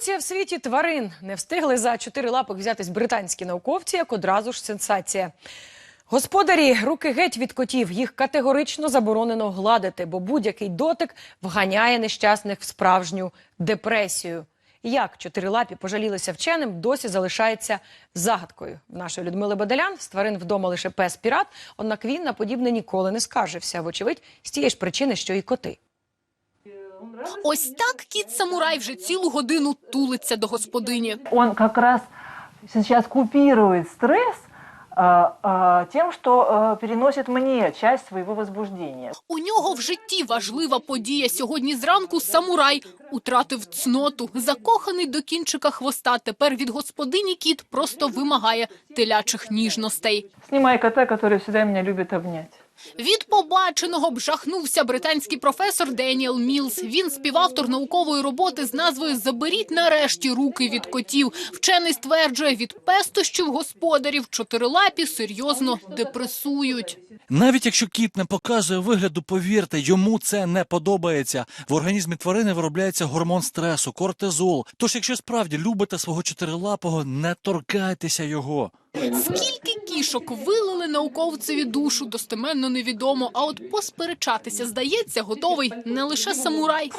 Революція в світі тварин. Не встигли за чотири лапок взятись британські науковці, як одразу ж сенсація. Господарі руки геть від котів. Їх категорично заборонено гладити, бо будь-який дотик вганяє нещасних в справжню депресію. Як чотирилапі пожалілися вченим, досі залишається загадкою. В нашої Людмили Бадалян з тварин вдома лише пес пірат, однак він на подібне ніколи не скаржився. Вочевидь, з тієї ж причини, що і коти. Ось так кіт самурай вже цілу годину тулиться до господині. он как раз сейчас купирует стресс а, а, тем, что а, переносит часть своего возбуждения. У нього в житті важлива подія. Сьогодні зранку самурай утратив цноту, закоханий до кінчика хвоста. Тепер від господині кіт просто вимагає телячих ніжностей. Снимай кота, который всегда меня любит обнять. Від побаченого б жахнувся британський професор Деніел Мілс. Він співавтор наукової роботи з назвою Заберіть нарешті руки від котів. Вчений стверджує, від пестощів господарів чотирилапі серйозно депресують. Навіть якщо кіт не показує вигляду, повірте, йому це не подобається. В організмі тварини виробляється гормон стресу, кортизол. Тож, якщо справді любите свого чотирилапого, не торкайтеся його. Скільки кішок вилили науковцеві душу, достеменно невідомо. А от посперечатися, здається, готовий не лише самурай.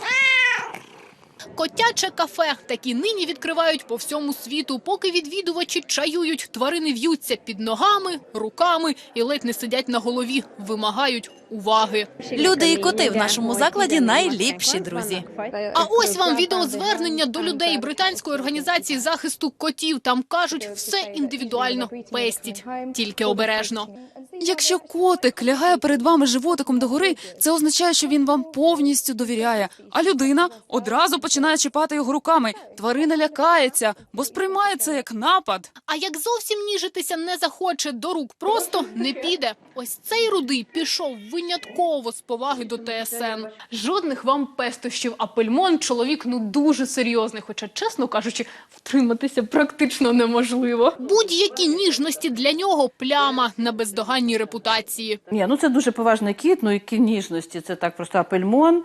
Котяче кафе такі нині відкривають по всьому світу. Поки відвідувачі чаюють, тварини в'ються під ногами, руками і ледь не сидять на голові, вимагають уваги. Люди і коти в нашому закладі найліпші друзі. А ось вам відеозвернення до людей британської організації захисту котів. Там кажуть, все індивідуально пестіть, тільки обережно. Якщо котик лягає перед вами животиком догори, це означає, що він вам повністю довіряє. А людина одразу починає чіпати його руками. Тварина лякається, бо сприймає це як напад. А як зовсім ніжитися не захоче до рук, просто не піде. Ось цей рудий пішов винятково з поваги до ТСН. Жодних вам пестощів, а пельмон чоловік ну дуже серйозний. Хоча, чесно кажучи, втриматися практично неможливо. Будь-які ніжності для нього пляма на бездоганній репутації. Ні, ну це дуже поважний кіт, ну які ніжності, це так просто апельмон, е,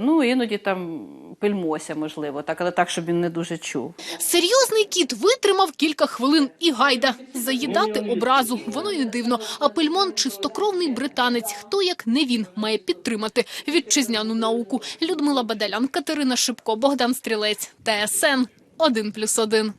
ну іноді там пельмося, можливо, так, але так, щоб він не дуже чув. Серйозний кіт витримав кілька хвилин і гайда заїдати образу. Воно й не дивно. А пельмон чистокровний британець. Хто як не він має підтримати вітчизняну науку. Людмила Бадалян, Катерина Шипко, Богдан Стрілець, ТСН 1+,1.